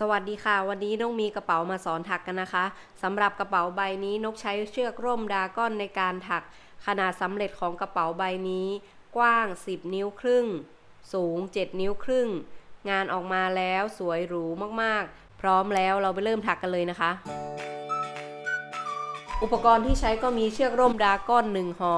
สวัสดีค่ะ วันนี้นกมีกระเป๋ามาสอนถักกันนะคะสำหรับกระเป๋าใบนี้นกใช้เชือกร่มดาก้อนในการถัก ขนาดสำเร็จของกระเป๋าใบนี้ กว้าง 10 นิ้วครึ่ง สูง 7 นิ้วครึ่ง งานออกมาแล้วสวยหรูมากๆ พร้อมแล้วเราไปเริ่มถักกันเลยนะคะ อุปกรณ์ที่ใช้ก็มีเชือกร่มดาก้อนหนึ่งห่อ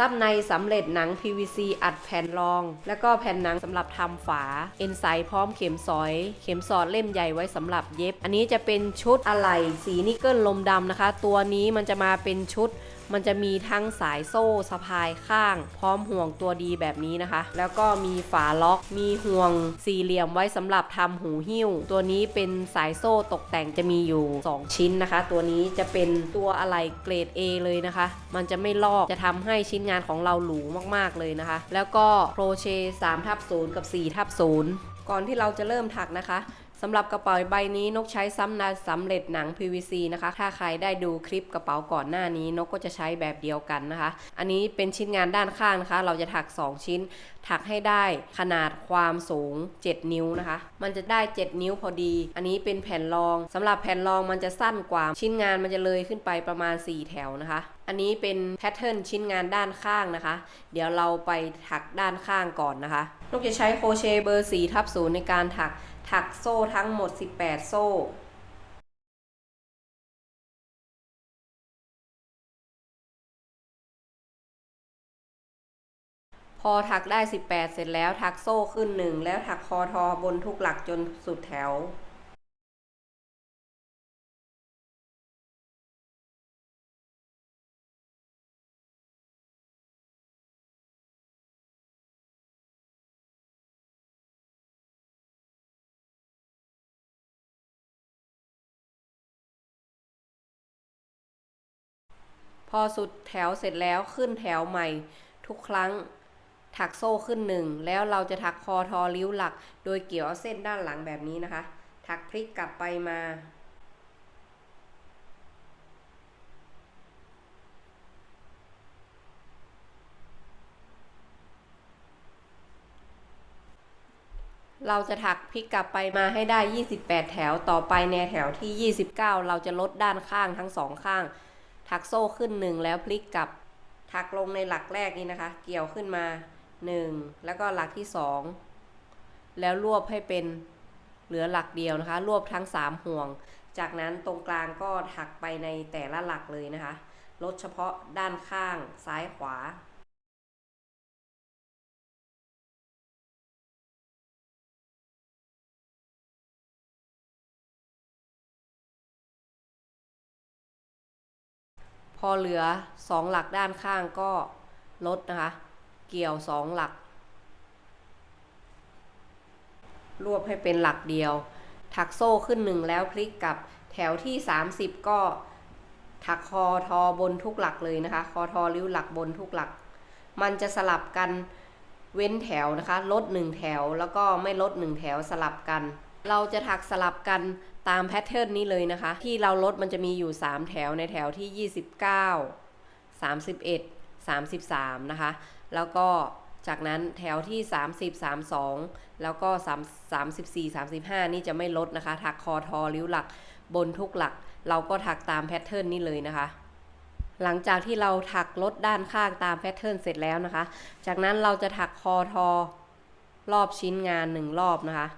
ซับในสำเร็จหนัง PVC อัดแผ่นรอง แล้วก็แผ่นหนังสำหรับทำฝา เอ็นไซพร้อมเข็มสอย เข็มสอดเล่มใหญ่ไว้สำหรับเย็บ อันนี้จะเป็นชุดอะไหล่สีนิกเกิลลมดำนะคะ ตัวนี้มันจะมาเป็นชุด มันจะมีทั้งสายโซ่สะพายข้าง พร้อมห่วงตัวดีแบบนี้นะคะ แล้วก็มีฝาล็อก มีห่วงสี่เหลี่ยมไว้สำหรับทำหูหิ้ว ตัวนี้เป็นสายโซ่ตกแต่งจะมีอยู่ 2 ชิ้นนะคะ ตัวนี้จะเป็นตัวอะไหล่เกรด A เลยนะคะ มันจะไม่ลอกจะทำให้ชิ้นงานของเราหรูมากๆเลยนะคะ แล้วก็โครเชต์3ทับ0กับ4ทับ0ก่อนที่เราจะเริ่มถักนะคะ สำหรับกระเป๋าใบนี้นกใช้ซ้ำนาสำเร็จหนัง PVC นะคะ ถ้าใครได้ดูคลิปกระเป๋าก่อนหน้านี้นกก็จะใช้แบบเดียวกันนะคะ อันนี้เป็นชิ้นงานด้านข้างนะคะ เราจะถัก 2 ชิ้น ถักให้ได้ขนาดความสูง 7 นิ้วนะคะ มันจะได้ 7 นิ้วพอดี อันนี้เป็นแผ่นรองสำหรับแผ่นรองมันจะสั้นกว่า ชิ้นงานมันจะเลยขึ้นไปประมาณ 4 แถวนะคะ อันนี้เป็นแพทเทิร์นชิ้นงานด้านข้างนะคะ เดี๋ยวเราไปถักด้านข้างก่อนนะคะนกจะใช้โครเชต์เบอร์4ทับ0ในการถัก ถักโซ่ทั้งหมด 18 โซ่พอถักได้ 18 เสร็จแล้วถักโซ่ขึ้นหนึ่งแล้วถักคอทอบนทุกหลักจนสุดแถว อสุดแถวเสร็จแล้วขึ้นแถวใหม่ ทุกครั้งถักโซ่ขึ้นหนึ่งแล้วเราจะถักคอทอริ้วหลัก โดยเกี่ยวเอาเส้นด้านหลังแบบนี้นะคะ ถักพลิกกลับไปมา เราจะถักพลิกกลับไปมาให้ได้ 28 แถวต่อไปในแถวที่ 29 เราจะลดด้านข้างทั้งสองข้าง ถักโซ่ขึ้นหนึ่งแล้วพลิกกลับ ถักลงในหลักแรกนี้นะคะ เกี่ยวขึ้นมา1แล้วก็หลักที่2แล้วรวบให้เป็นเหลือหลักเดียวนะคะ รวบทั้ง3ห่วง จากนั้นตรงกลางก็ถักไปในแต่ละหลักเลยนะคะ ลดเฉพาะด้านข้างซ้ายขวา อเหลือ 2 หลักด้านข้างก็ลดนะคะ เกี่ยว 2 หลัก รวบให้เป็นหลักเดียว ถักโซ่ขึ้นหนึ่งแล้วพลิกกับแถวที่ 30 ก็ถักคอทอบนทุกหลักเลยนะคะ คอทอริ้วหลักบนทุกหลัก มันจะสลับกันเว้นแถวนะคะ ลดหนึ่งแถวแล้วก็ไม่ลดหนึ่งแถวสลับกัน เราจะถักสลับกัน ตามแพทเทิร์นนี้เลยนะคะ ที่เราลดมันจะมีอยู่ 3 แถวในแถวที่ 29 31 33 นะคะ แล้วก็จากนั้นแถวที่ 30 32 แล้วก็3 34 35 นี่จะไม่ลดนะคะ ถักคอทอริ้วหลักบนทุกหลัก เราก็ถักตามแพทเทิร์นนี้เลยนะคะ หลังจากที่เราถักลดด้านข้างตามแพทเทิร์นเสร็จแล้วนะคะ จากนั้นเราจะถักคอทอรอบชิ้นงานหนึ่งรอบนะคะ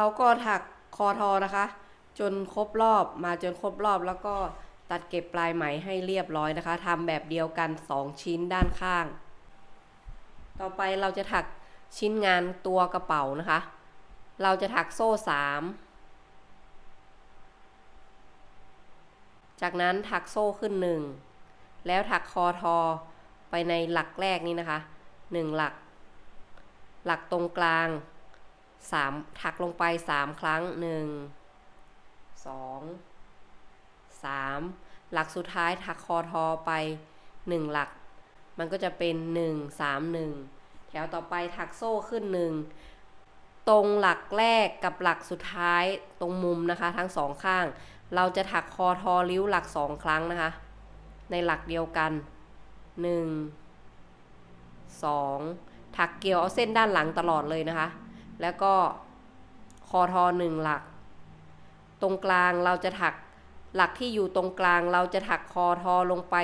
เราก็ถักคอทอนะคะ จนครบรอบมาจนครบรอบแล้วก็ตัดเก็บปลายไหมให้เรียบร้อยนะคะทำแบบเดียวกัน 2 ชิ้นด้านข้าง ต่อไปเราจะถักชิ้นงานตัวกระเป๋านะคะ เราจะถักโซ่ 3 จากนั้นถักโซ่ขึ้น 1 แล้วถักคอทอไปในหลักแรกนี้นะคะ 1 หลัก หลักตรงกลาง สามถักลงไปสามครั้งหนึ่งสองสามหลักสุดท้ายถักคอทอไปหนึ่งหลัก มันก็จะเป็นหนึ่งสามหนึ่งแถวต่อไปถักโซ่ขึ้นหนึ่งตรงหลักแรกกับหลักสุดท้ายตรงมุมนะคะ ทั้งสองข้าง เราจะถักคอทอริ้วหลักสองครั้งนะคะ ในหลักเดียวกัน1 2ถักเกี่ยวเอาเส้นด้านหลังตลอดเลยนะคะ แล้วก็คอทอหนึ่งหลัก ตรงกลางเราจะถักหลักที่อยู่ตรงกลางเราจะถักคอทอลงไป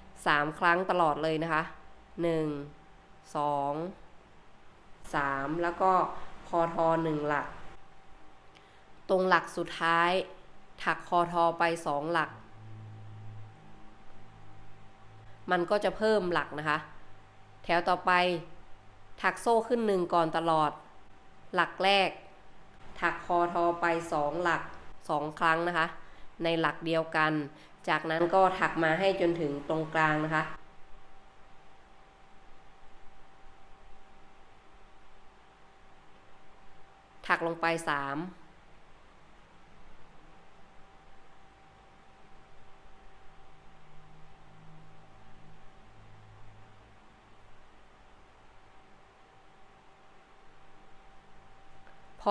3 ครั้งตลอดเลยนะคะ 1 2 3 แล้วก็คอทอหนึ่งหลัก ตรงหลักสุดท้าย ถักคอทอไป 2 หลัก มันก็จะเพิ่มหลักนะคะ แถวต่อไป ถักโซ่ขึ้นหนึ่งก่อนตลอด หลักแรก ถักคอทอไป 2 หลัก 2 ครั้งนะคะ ในหลักเดียวกัน จากนั้นก็ถักมาให้จนถึงตรงกลางนะคะ ถักลงไป 3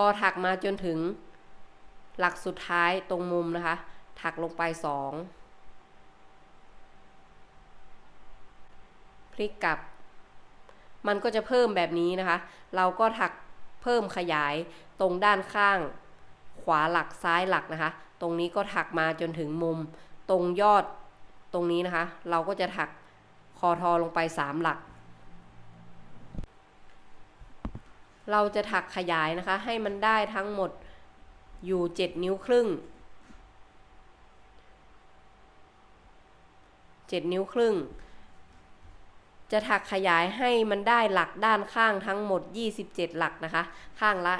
อถักมาจนถึง หลักสุดท้ายตรงมุมนะคะ ถักลงไป2พลิกกลับ มันก็จะเพิ่มแบบนี้นะคะ เราก็ถักเพิ่มขยายตรงด้านข้าง ขวาหลักซ้ายหลักนะคะ ตรงนี้ก็ถักมาจนถึงมุม ตรงยอดตรงนี้นะคะ เราก็จะถักคอทอลงไป 3 หลัก เราจะถักขยายนะคะ ให้มันได้ทั้งหมดอยู่ 7 นิ้วครึ่ง 7 นิ้วครึ่ง จะถักขยายให้มันได้หลักด้านข้างทั้งหมด 27 หลักนะคะ ข้างละ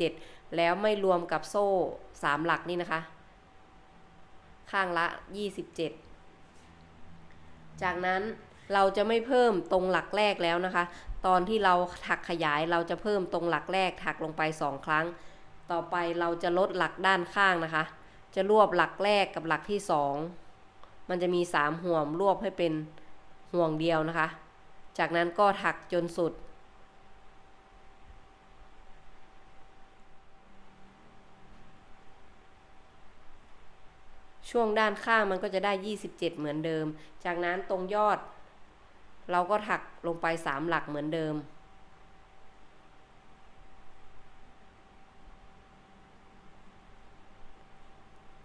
27 แล้วไม่รวมกับโซ่ 3 หลักนี่นะคะ ข้างละ 27 จากนั้นเราจะไม่เพิ่มตรงหลักแรกแล้วนะคะ ตอนที่เราถักขยายเราจะเพิ่มตรงหลักแรกถักลงไป 2 ครั้ง ต่อไปเราจะลดหลักด้านข้างนะคะ จะรวบหลักแรกกับหลักที่ 2 มันจะมี 3 ห่วงรวบให้เป็นห่วงเดียวนะคะ จากนั้นก็ถักจนสุด ช่วงด้านข้างมันก็จะได้ 27 เหมือนเดิม จากนั้นตรงยอด เราก็ถักลงไป3หลักเหมือนเดิม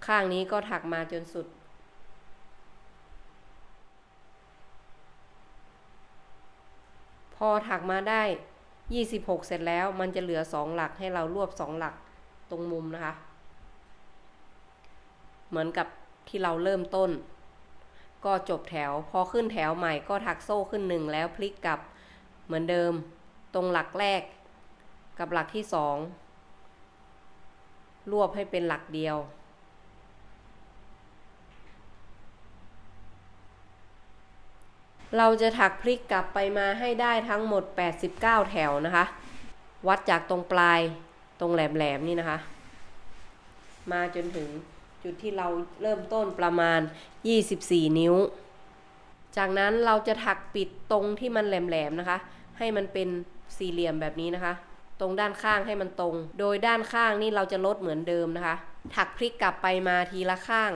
ข้างนี้ก็ถักมาจนสุด พอถักมาได้ 26 เสร็จแล้วมันจะเหลือ2หลักให้เรารวบ2หลักตรงมุมนะคะ เหมือนกับที่เราเริ่มต้น ก็จบแถว พอขึ้นแถวใหม่ก็ถักโซ่ขึ้นหนึ่งแล้วพลิกกลับเหมือนเดิม ตรงหลักแรก กับหลักที่สองรวบให้เป็นหลักเดียว เราจะถักพลิกกลับไปมาให้ได้ทั้งหมด 89 แถวนะคะ วัดจากตรงปลายตรงแหลมๆนี่นะคะ มาจนถึง จุดที่เราเริ่มต้นประมาณ 24 นิ้ว จากนั้นเราจะถักปิดตรงที่มันแหลมๆนะคะ ให้มันเป็นสี่เหลี่ยมแบบนี้นะคะ ตรงด้านข้างให้มันตรง โดยด้านข้างนี่เราจะลดเหมือนเดิมนะคะ ถักพลิกกลับไปมาทีละข้าง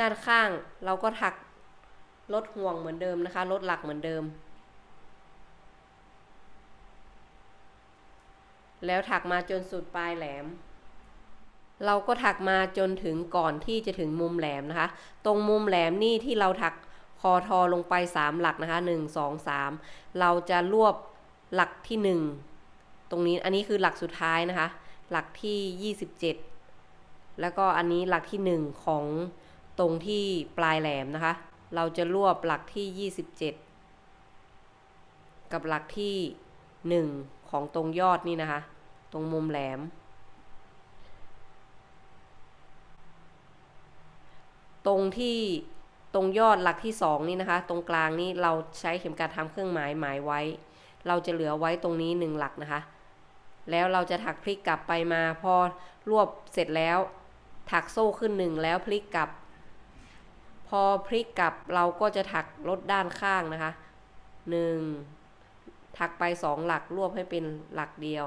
ด้านข้างเราก็ถักลดห่วงเหมือนเดิมนะคะ ลดหลักเหมือนเดิม แล้วถักมาจนสุดปลายแหลม เราก็ถักมาจนถึงก่อนที่จะถึงมุมแหลมนะคะ ตรงมุมแหลมนี่ที่เราถักคอทอลงไป 3 หลักนะคะ 1 2 3 เราจะรวบหลักที่ 1 ตรงนี้อันนี้คือหลักสุดท้ายนะคะ หลักที่ 27 แล้วก็อันนี้หลักที่ 1 ของตรงที่ปลายแหลมนะคะ เราจะรวบหลักที่ 27 กับหลักที่ 1 ของตรงยอดนี่นะคะ ตรงมุมแหลม ตรงที่ตรงยอดหลักที่ 2 นี่นะคะ ตรงกลางนี่เราใช้เข็มกัดทำเครื่องหมายหมายไว้ เราจะเหลือไว้ตรงนี้ 1 หลักนะคะ แล้วเราจะถักพลิกกลับไปมาพอรวบเสร็จแล้ว ถักโซ่ขึ้นหนึ่งแล้วพลิกกลับ พอพลิกกลับเราก็จะถักลดด้านข้างนะคะหนึ่ง ถักไปสองหลักรวบให้เป็นหลักเดียว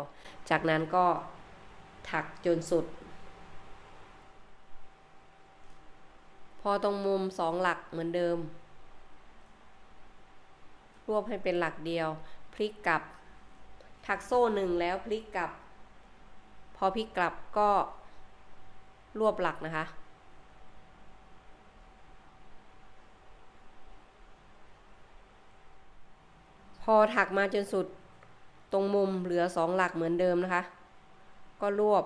จากนั้นก็ถักจนสุด พอตรงมุมสองหลักเหมือนเดิม รวบให้เป็นหลักเดียว พลิกกลับ ถักโซ่หนึ่งแล้วพลิกกลับ พอพลิกกลับก็รวบหลักนะคะ อถักมาจนสุดตรงมุมเหลือสองหลักเหมือนเดิมนะคะ ก็รวบ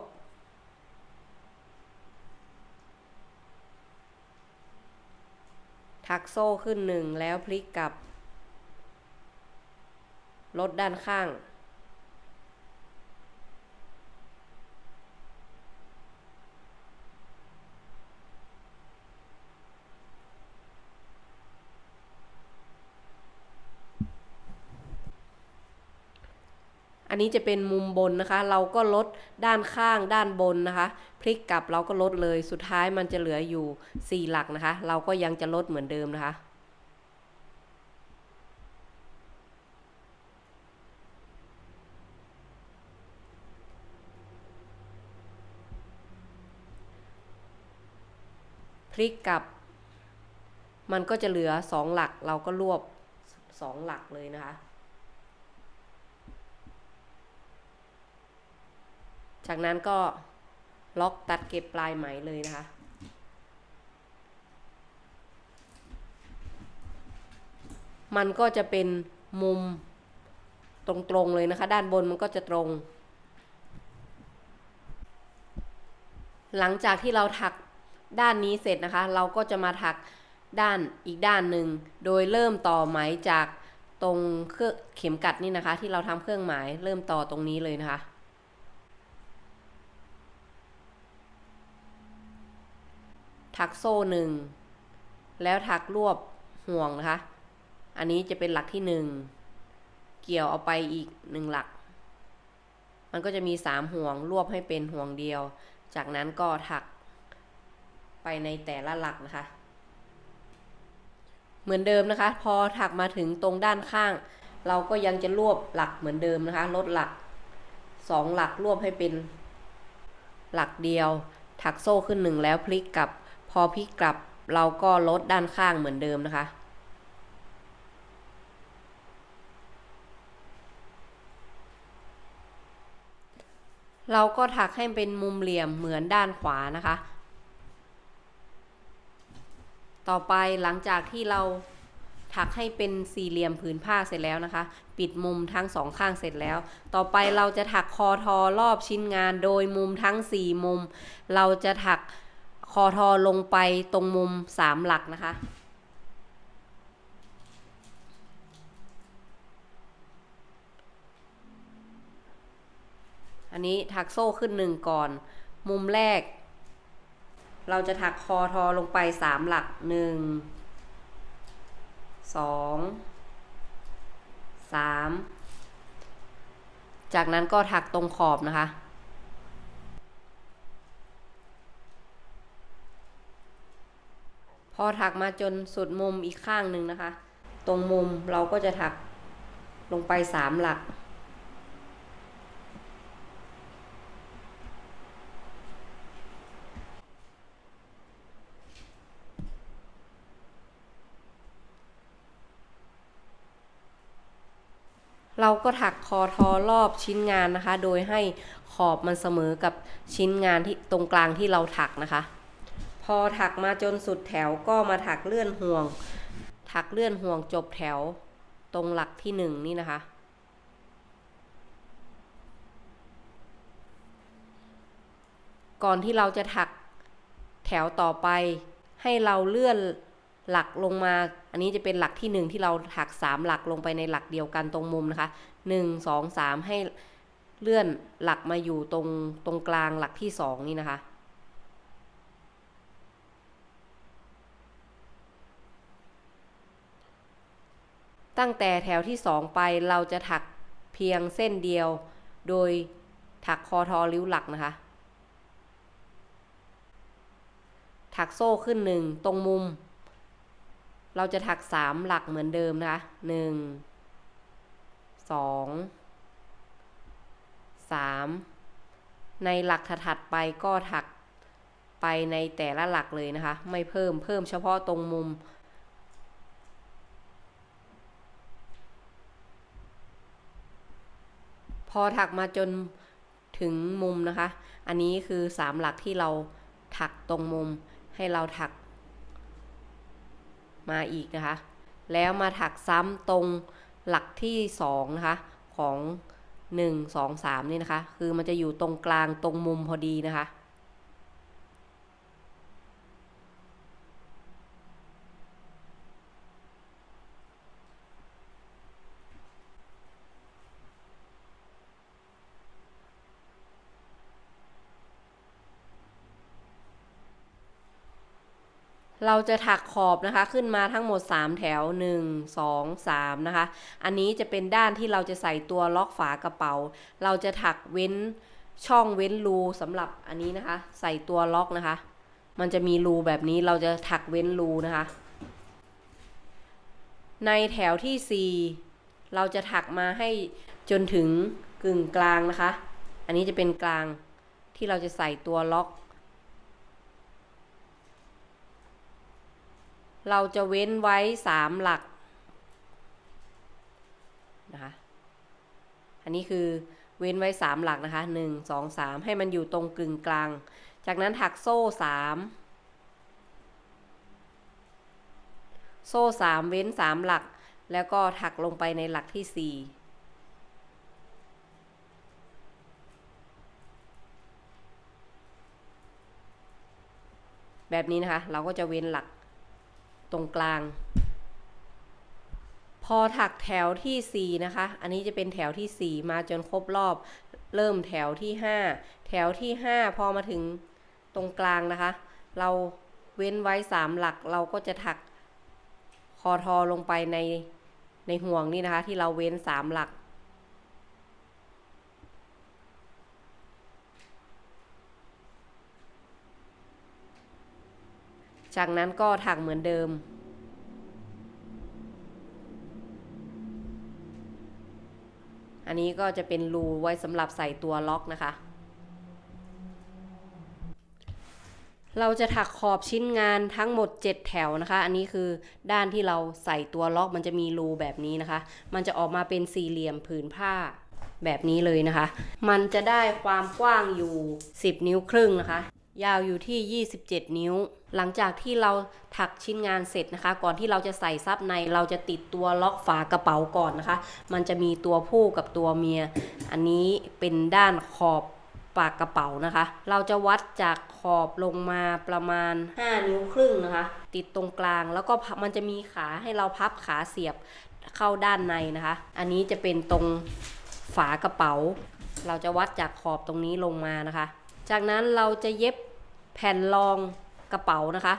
ถักโซ่ขึ้นหนึ่งแล้วพลิกกลับ ลดด้านข้าง อันนี้จะเป็นมุมบนนะคะ เราก็ลดด้านข้างด้านบนนะคะ พลิกกลับเราก็ลดเลย สุดท้ายมันจะเหลืออยู่ 4 หลักนะคะ เราก็ยังจะลดเหมือนเดิมนะคะพลิกกลับ มันก็จะเหลือ 2 หลักเราก็รวบ 2 หลักเลยนะคะ จากนั้นก็ล็อกตัดเก็บปลายไหมเลยนะคะ มันก็จะเป็นมุมตรงๆเลยนะคะ ด้านบนมันก็จะตรง หลังจากที่เราถักด้านนี้เสร็จนะคะ เราก็จะมาถักด้านอีกด้านหนึ่ง โดยเริ่มต่อไหมจากตรงเครื่องเข็มกัดนี่นะคะ ที่เราทำเครื่องหมายเริ่มต่อตรงนี้เลยนะคะ ถักโซ่หนึ่งแล้วถักรวบห่วงนะคะ อันนี้จะเป็นหลักที่หนึ่งเกี่ยวเอาไปอีกหนึ่งหลัก มันก็จะมีสามห่วงรวบให้เป็นห่วงเดียว จากนั้นก็ถักไปในแต่ละหลักนะคะ เหมือนเดิมนะคะ พอถักมาถึงตรงด้านข้าง เราก็ยังจะรวบหลักเหมือนเดิมนะคะ ลดหลักสองหลักรวบให้เป็นหลักเดียว ถักโซ่ขึ้นหนึ่งแล้วพลิกกลับ พอพลิกกลับเราก็ลดด้านข้างเหมือนเดิมนะคะ เราก็ถักให้เป็นมุมเหลี่ยมเหมือนด้านขวานะคะ ต่อไปหลังจากที่เราถักให้เป็นสี่เหลี่ยมผืนผ้าเสร็จแล้วนะคะ ปิดมุมทั้งสองข้างเสร็จแล้ว ต่อไปเราจะถักคอทอรอบชิ้นงานโดยมุมทั้งสี่มุม เราจะถัก คอทอลงไปตรงมุมสามหลักนะคะ อันนี้ถักโซ่ขึ้นหนึ่งก่อน มุมแรก เราจะถักคอทอลงไปสามหลักหนึ่งสองสามจากนั้นก็ถักตรงขอบนะคะ พ อถักมาจนสุดมุมอีกข้างหนึ่งนะคะ ตรงมุมเราก็จะถักลงไปสามหลัก เราก็ถักคอทอรอบชิ้นงานนะคะ โดยให้ขอบมันเสมอกับชิ้นงานที่ตรงกลางที่เราถักนะคะ พอถักมาจนสุดแถวก็มาถักเลื่อนห่วง ถักเลื่อนห่วงจบแถวตรงหลักที่หนึ่งนี่นะคะ ก่อนที่เราจะถักแถวต่อไป ให้เราเลื่อนหลักลงมา อันนี้จะเป็นหลักที่หนึ่งที่เราถักสามหลักลงไปในหลักเดียวกันตรงมุมนะคะหนึ่งสองสามให้เลื่อนหลักมาอยู่ตรงตรงกลางหลักที่สองนี่นะคะ ตั้งแต่แถวที่สองไปเราจะถักเพียงเส้นเดียว โดยถักคอทอริ้วหลักนะคะ ถักโซ่ขึ้นหนึ่งตรงมุม เราจะถักสามหลักเหมือนเดิมนะคะหนึ่งสองสามในหลักถัดไปก็ถักไปในแต่ละหลักเลยนะคะ ไม่เพิ่มเพิ่มเฉพาะตรงมุม พอถักมาจนถึงมุมนะคะ อันนี้คือสามหลักที่เราถักตรงมุมให้เราถัก มาอีกนะคะ แล้วมาถักซ้ำตรงหลักที่สองนะคะของหนึ่งสองสามนี่นะคะ คือมันจะอยู่ตรงกลางตรงมุมพอดีนะคะ เราจะถักขอบนะคะขึ้นมาทั้งหมด 3 แถว 1 2 3 นะคะ อันนี้จะเป็นด้านที่เราจะใส่ตัวล็อกฝากระเป๋า เราจะถักเว้นช่องเว้นรูสำหรับอันนี้นะคะ ใส่ตัวล็อกนะคะ มันจะมีรูแบบนี้เราจะถักเว้นรูนะคะ ในแถวที่ 4 เราจะถักมาให้จนถึงกึ่งกลางนะคะ อันนี้จะเป็นกลางที่เราจะใส่ตัวล็อก เราจะเว้นไว้สามหลักนะคะอันนี้คือเว้นไว้สามหลักนะคะหนึ่งสองสามให้มันอยู่ตรงกึ่งกลาง จากนั้นถักโซ่สามโซ่สามเว้นสามหลัก แล้วก็ถักลงไปในหลักที่สี่แบบนี้นะคะ เราก็จะเว้นหลัก ตรงกลาง พอถักแถวที่ 4 นะคะ อันนี้จะเป็นแถวที่ 4 มาจนครบรอบ เริ่มแถวที่ 5 แถวที่ 5 พอมาถึงตรงกลางนะคะ เราเว้นไว้ 3 หลักเราก็จะถักคอทอลงไปในในห่วงนี่นะคะ ที่เราเว้น 3 หลัก จากนั้นก็ถักเหมือนเดิม อันนี้ก็จะเป็นรูไว้สำหรับใส่ตัวล็อกนะคะ เราจะถักขอบชิ้นงานทั้งหมด 7 แถวนะคะ อันนี้คือด้านที่เราใส่ตัวล็อกมันจะมีรูแบบนี้นะคะ มันจะออกมาเป็นสี่เหลี่ยมผืนผ้าแบบนี้เลยนะคะ มันจะได้ความกว้างอยู่ 10 นิ้วครึ่งนะคะ ยาวอยู่ที่ 27 นิ้ว หลังจากที่เราถักชิ้นงานเสร็จนะคะ ก่อนที่เราจะใส่ซับในเราจะติดตัวล็อกฝากระเป๋าก่อนนะคะ มันจะมีตัวผู้กับตัวเมีย อันนี้เป็นด้านขอบปากกระเป๋านะคะ เราจะวัดจากขอบลงมาประมาณ 5 นิ้วครึ่งนะคะ ติดตรงกลางแล้วก็มันจะมีขาให้เราพับขาเสียบเข้าด้านในนะคะ อันนี้จะเป็นตรงฝากระเป๋า เราจะวัดจากขอบตรงนี้ลงมานะคะ จากนั้นเราจะเย็บแผ่นรองกระเป๋านะคะ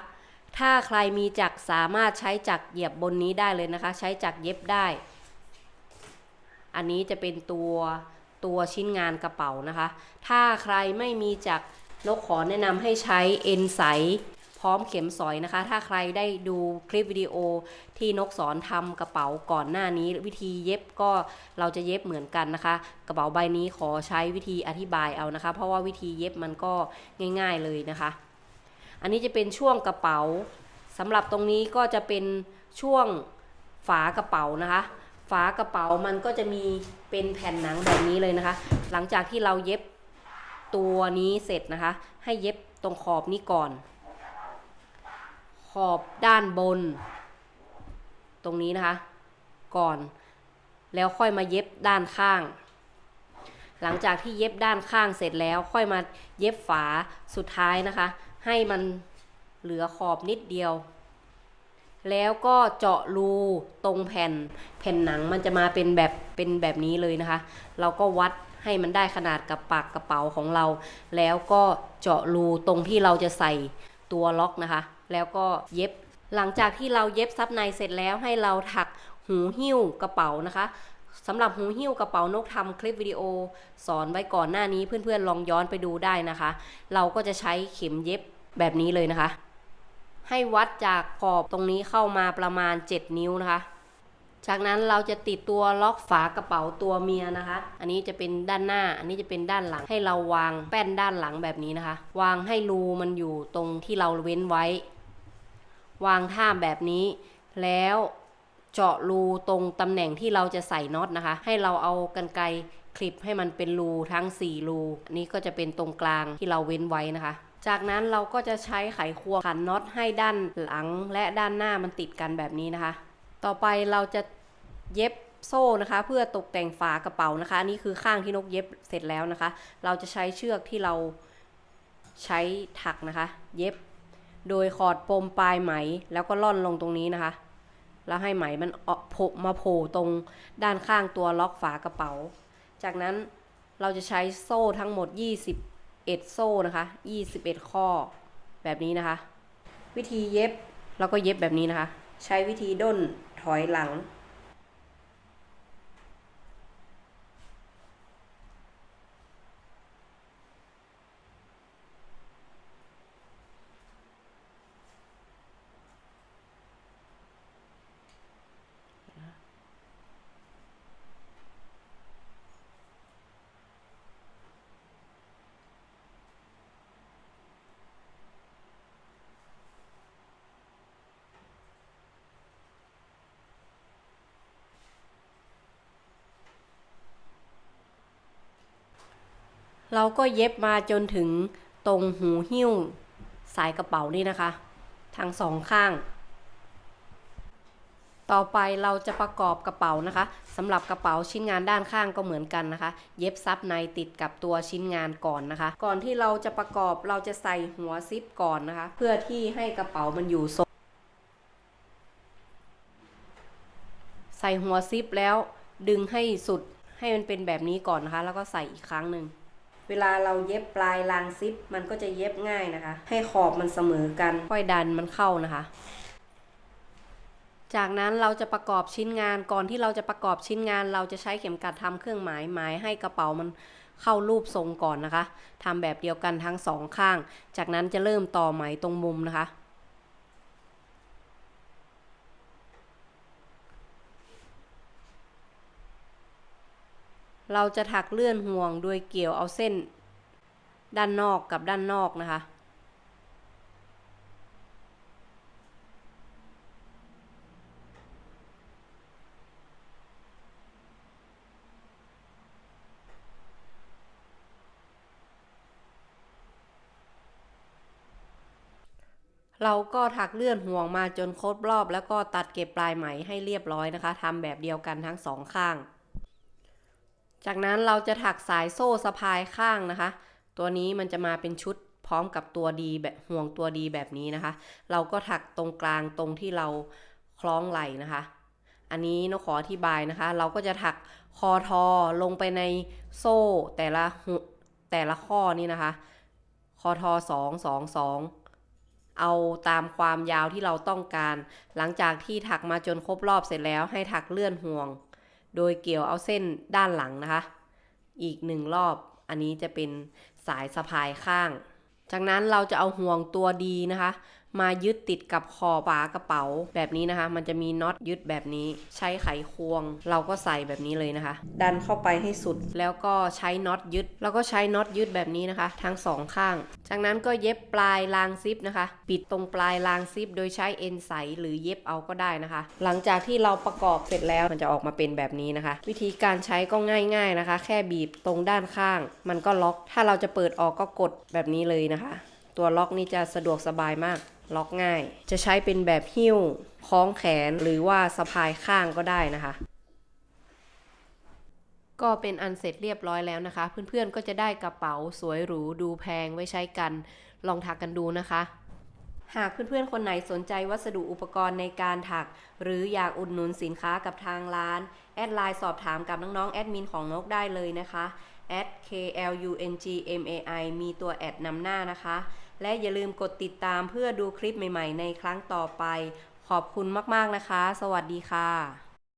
ถ้าใครมีจักรสามารถใช้จักรเหยียบบนนี้ได้เลยนะคะ ใช้จักรเย็บได้ อันนี้จะเป็นตัวตัวชิ้นงานกระเป๋านะคะ ถ้าใครไม่มีจักรนกขอแนะนำให้ใช้เอ็นใส พร้อมเข็มสอยนะคะ ถ้าใครได้ดูคลิปวิดีโอที่นกสอนทำกระเป๋าก่อนหน้านี้ วิธีเย็บก็เราจะเย็บเหมือนกันนะคะ กระเป๋าใบนี้ขอใช้วิธีอธิบายเอานะคะ เพราะว่าวิธีเย็บมันก็ง่าย ๆเลยนะคะ อันนี้จะเป็นช่วงกระเป๋าสำหรับตรงนี้ก็จะเป็นช่วงฝากระเป๋านะคะ ฝากระเป๋ามันก็จะมีเป็นแผ่นหนังแบบนี้เลยนะคะ หลังจากที่เราเย็บตัวนี้เสร็จนะคะ ให้เย็บตรงขอบนี้ก่อน ขอบด้านบน ตรงนี้นะคะ ก่อน แล้วค่อยมาเย็บด้านข้าง หลังจากที่เย็บด้านข้างเสร็จแล้วค่อยมาเย็บฝาสุดท้ายนะคะ ให้มันเหลือขอบนิดเดียว แล้วก็เจาะรูตรงแผ่น แผ่นหนังมันจะมาเป็นแบบเป็นแบบนี้เลยนะคะ เราก็วัดให้มันได้ขนาดกับปากกระเป๋าของเรา แล้วก็เจาะรูตรงที่เราจะใส่ตัวล็อกนะคะ แล้วก็เย็บ หลังจากที่เราเย็บซับในเสร็จแล้วให้เราถักหูหิ้วกระเป๋านะคะสำหรับหูหิ้วกระเป๋านกทำคลิปวิดีโอ สอนไว้ก่อนหน้านี้เพื่อนๆลองย้อนไปดูได้นะคะ เราก็จะใช้เข็มเย็บแบบนี้เลยนะคะ ให้วัดจากขอบตรงนี้เข้ามาประมาณ 7 นิ้วนะคะ จากนั้นเราจะติดตัวล็อกฝากระเป๋าตัวเมียนะคะ อันนี้จะเป็นด้านหน้า อันนี้จะเป็นด้านหลัง ให้เราวางแป้นด้านหลังแบบนี้นะคะ วางให้รูมันอยู่ตรงที่เราเว้นไว้ วางท่าแบบนี้ แล้วเจาะรูตรงตำแหน่งที่เราจะใส่น็อตนะคะ ให้เราเอากันไกรคลิปให้มันเป็นรูทั้ง 4 รูนนี้ก็จะเป็นตรงกลางที่เราเว้นไว้นะคะ จากนั้นเราก็จะใช้ไขควงขันน็อตให้ด้านหลังและด้านหน้ามันติดกันแบบนี้นะคะ ต่อไปเราจะเย็บโซ่นะคะ เพื่อตกแต่งฝากระเป๋านะคะอันนี้คือข้างที่นกเย็บเสร็จแล้วนะคะ เราจะใช้เชือกที่เราใช้ถักนะคะ เย็บ โดยขอดปมปลายไหมแล้วก็ล่อนลงตรงนี้นะคะ แล้วให้ไหมมันออกโผล่มาโผล่ตรงด้านข้างตัวล็อกฝากระเป๋า จากนั้นเราจะใช้โซ่ทั้งหมด 21 โซ่นะคะ 21 ข้อแบบนี้นะคะ วิธีเย็บเราก็เย็บแบบนี้นะคะ ใช้วิธีด้นถอยหลัง เราก็เย็บมาจนถึงตรงหูหิ้ว สายกระเป๋านี่นะคะ ทั้งสองข้าง ต่อไปเราจะประกอบกระเป๋านะคะสำหรับกระเป๋าชิ้นงานด้านข้างก็เหมือนกันนะคะ เย็บซับในติดกับตัวชิ้นงานก่อนนะคะ ก่อนที่เราจะประกอบเราจะใส่หัวซิปก่อนนะคะ เพื่อที่ให้กระเป๋ามันอยู่ทรงใส่หัวซิปแล้วดึงให้สุดให้มันเป็นแบบนี้ก่อนนะคะ แล้วก็ใส่อีกครั้งหนึ่ง เวลาเราเย็บปลายรางซิปมันก็จะเย็บง่ายนะคะ ให้ขอบมันเสมอกันค่อยดันมันเข้านะคะ จากนั้นเราจะประกอบชิ้นงานก่อนที่เราจะประกอบชิ้นงาน เราจะใช้เข็มกลัดทำเครื่องหมายหมายให้กระเป๋ามันเข้ารูปทรงก่อนนะคะทำแบบเดียวกันทั้งสองข้าง จากนั้นจะเริ่มต่อไหมตรงมุมนะคะ เราจะถักเลื่อนห่วงโดยเกี่ยวเอาเส้น ด้านนอกกับด้านนอกนะคะ เราก็ถักเลื่อนห่วงมาจนครบรอบแล้วก็ตัดเก็บปลายไหมให้เรียบร้อยนะคะทำแบบเดียวกันทั้งสองข้าง จากนั้นเราจะถักสายโซ่สะพายข้างนะคะ ตัวนี้มันจะมาเป็นชุดพร้อมกับตัวดีแบบห่วงตัวดีแบบนี้นะคะ เราก็ถักตรงกลางตรงที่เราคล้องไหล่นะคะ อันนี้นกขออธิบายนะคะ เราก็จะถักคอทอลงไปในโซ่แต่ละแต่ละข้อนี่นะคะ คอทอสองสองสองเอาตามความยาวที่เราต้องการ หลังจากที่ถักมาจนครบรอบเสร็จแล้วให้ถักเลื่อนห่วง โดยเกี่ยวเอาเส้นด้านหลังนะคะ อีกหนึ่งรอบ อันนี้จะเป็นสายสะพายข้าง จากนั้นเราจะเอาห่วงตัวดีนะคะ มายึดติดกับคอฝากระเป๋าแบบนี้นะคะ มันจะมีน็อตยึดแบบนี้ ใช้ไขควง เราก็ใส่แบบนี้เลยนะคะ ดันเข้าไปให้สุด แล้วก็ใช้น็อตยึด แล้วก็ใช้น็อตยึดแบบนี้นะคะ ทั้งสองข้าง จากนั้นก็เย็บปลายรางซิปนะคะ ปิดตรงปลายรางซิป โดยใช้เอ็นใสหรือเย็บเอาก็ได้นะคะ หลังจากที่เราประกอบเสร็จแล้วมันจะออกมาเป็นแบบนี้นะคะ วิธีการใช้ก็ง่าย ๆนะคะ แค่บีบตรงด้านข้าง มันก็ล็อก ถ้าเราจะเปิดออกก็กดแบบนี้เลยนะคะ ตัวล็อกนี่จะสะดวกสบายมากล็อกง่าย จะใช้เป็นแบบหิ้วคล้องแขนหรือว่าสะพายข้างก็ได้นะคะ ก็เป็นอันเสร็จเรียบร้อยแล้วนะคะ เพื่อนๆก็จะได้กระเป๋าสวยหรูดูแพงไว้ใช้กันลองถักกันดูนะคะ หากเพื่อนๆ คนไหนสนใจวัสดุอุปกรณ์ในการถัก หรืออยากอุดหนุนสินค้ากับทางร้าน แอดไลน์สอบถามกับน้องๆแอดมินของนกได้เลยนะคะแอด klungmai มีตัวแอดนำหน้านะคะ และอย่าลืมกดติดตามเพื่อดูคลิปใหม่ ๆ ในครั้งต่อไป ขอบคุณมาก ๆ นะคะ สวัสดีค่ะ